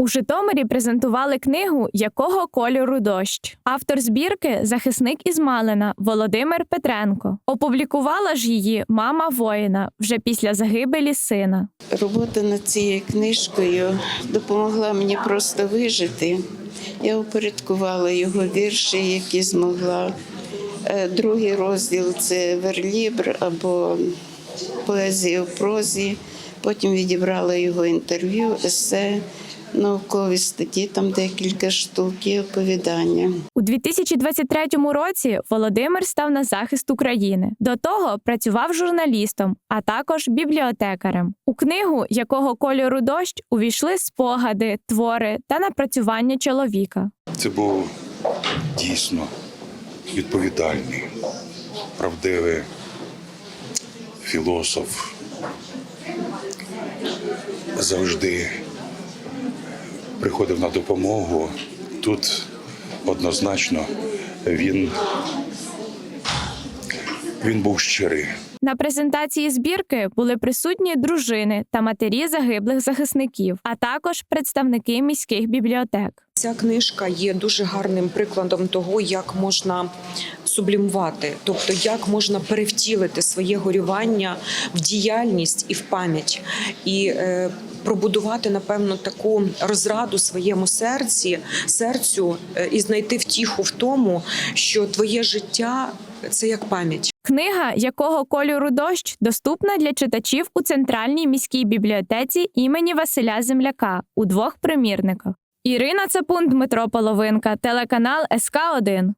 У Житомирі презентували книгу Якого кольору дощ. Автор збірки захисник із Малина Володимир Петренко. Опублікувала ж її мама воїна вже після загибелі сина. Робота над цією книжкою допомогла мені просто вижити. Я упорядкувала його вірші, які змогла. Е, Другий розділ це верлібр або поезія в прозі. Потім відібрала його інтерв'ю, есе, наукові статті, там декілька штук і оповідання. У 2023 році Володимир став на захист України. До того працював журналістом, а також бібліотекарем. У книгу Якого кольору дощ увійшли спогади, твори та напрацювання чоловіка. Це був дійсно відповідальний, правдивий філософ. Завжди приходив на допомогу. Тут однозначно він, він був щирий. На презентації збірки були присутні дружини та матері загиблих захисників, а також представники міських бібліотек. Ця книжка є дуже гарним прикладом того, як можна сублімувати, тобто як можна перевтілити своє горювання в діяльність і в пам'ять, і е, пробудувати напевно таку розраду своєму серці, серцю е, і знайти втіху в тому, що твоє життя це як пам'ять. Книга Якого кольору дощ доступна для читачів у центральній міській бібліотеці імені Василя Земляка у двох примірниках. Ірина Цапун, Дмитро Половинка, телеканал СК 1